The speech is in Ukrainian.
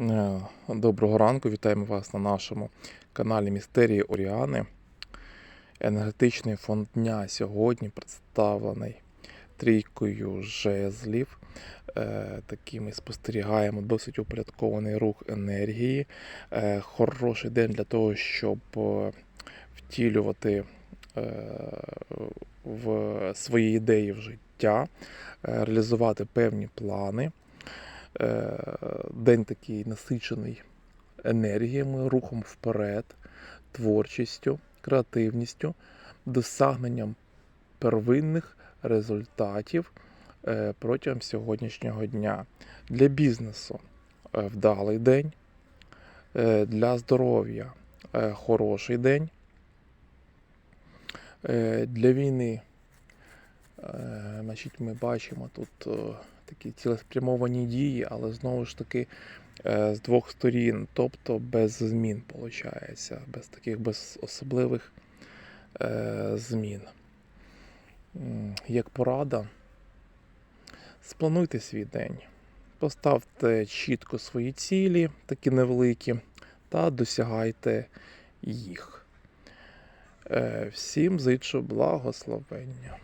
Е, Доброго ранку, вітаємо вас на нашому каналі Містерії Оріани. Енергетичний фонд дня сьогодні представлений трійкою жезлів. Е, Такий ми спостерігаємо досить упорядкований рух енергії. Е, Хороший день для того, щоб втілювати в свої ідеї в життя, реалізувати певні плани. Е, День такий насичений енергіями, рухом вперед, творчістю, креативністю, досягненням первинних результатів е, протягом сьогоднішнього дня. Для бізнесу е, вдалий день, для здоров'я хороший день, для війни. Е, Значить, ми бачимо тут е, такі цілеспрямовані дії, але знову ж таки е, з двох сторін, тобто без змін, виходить, без таких без особливих змін. Як порада, сплануйте свій день, поставте чітко свої цілі, такі невеликі, та досягайте їх. Всім зичу благословення.